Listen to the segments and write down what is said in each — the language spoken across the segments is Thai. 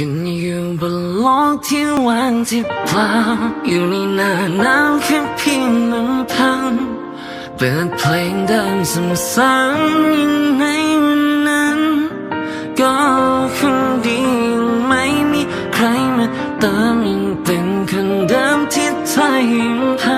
ฉันอยู่บนโลกที่ว่างที่เปล่า อยู่ในหน้าหนาวแค่เพียงลำพัง เปิดเพลงเดิมซ้ำๆยังในวันนั้น ก็คงดีไม่มีใครมาเติมยังเป็นคนเดิมที่ใจยังพัง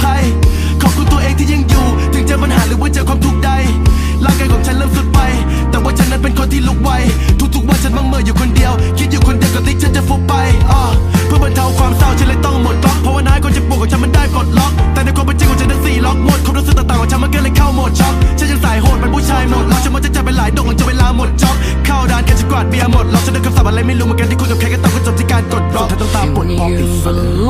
าดเบียร์หมดเราจะได้คำศัพท์อะไรไม่รู้เหมือนกันที่คุณกับใครก็ต้องก็จบที่การกดร้องเธอต้องตามปลดล็อกออียู่กบนโล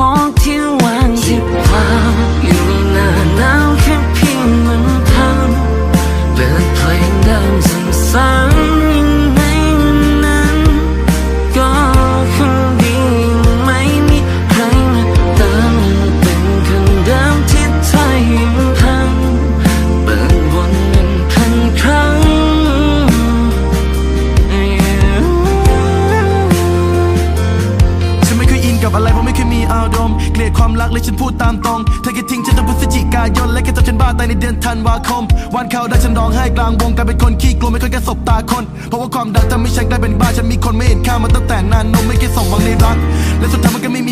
กับอะไรเพราะไม่เคยมีอารมณ์เกลียดความรักเลยฉันพูดตามตรงเธอแค่ทิ้งฉันตั้งพฤศจิกายนและแค่ทำฉันบ้าตายในเดือนธันวาคม วันเข้าได้ฉันร้องไห้กลางวงกลายเป็นคนขี้กลัวไม่เคยแค่สบตาคน เพราะว่าความดังทำให้ฉันกลายเป็นบ้าฉันมีคนไม่เห็นค่ามาตั้งแต่นานนมไม่เคยส่งหวังในรักและสุดท้ายมันก็ไม่มี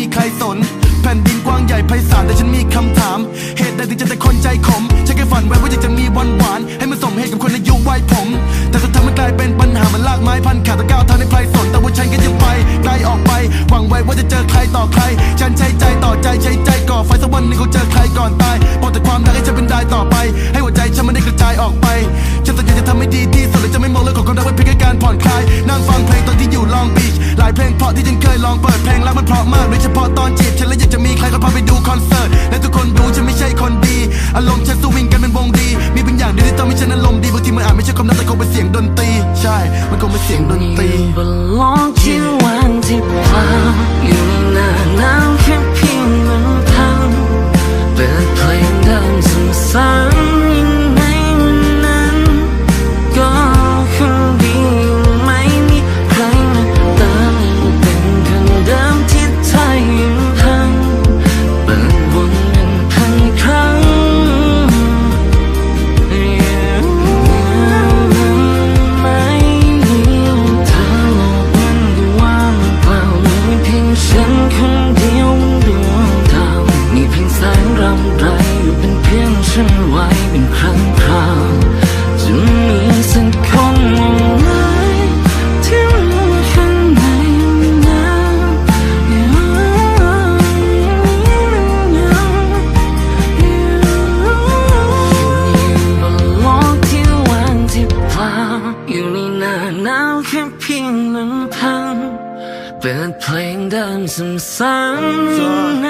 ายเพลงเพราะที่ฉันเคยลองเปิดเพลงแล้วมันเพราะมากโดยเฉพาะตอนจีบฉันและอยากจะมีใครก็พาไปดูคอนเสิร์ตและทุกคนรู้ฉันไม่ใช่คนดี อารมณ์ฉันสวิงกันเป็นวงดี มีบางอย่างเดียวที่ทำให้ฉันอารมณ์ดีบางทีมันอาจไม่ใช่ความรักแต่คงเป็นเสียงดนตรี ใช่ มันคงเป็นเสียงดนตรี ฉันไว้เป็นครั้งคราวจะมีสักคนไหมที่รู้ข้างในนะอยู่บนโลกที่ว่างที่เปล่าอยู่ในหน้าหนาวแค่เพียงลำพังเปิดเพลงเดิมซ้ำๆใน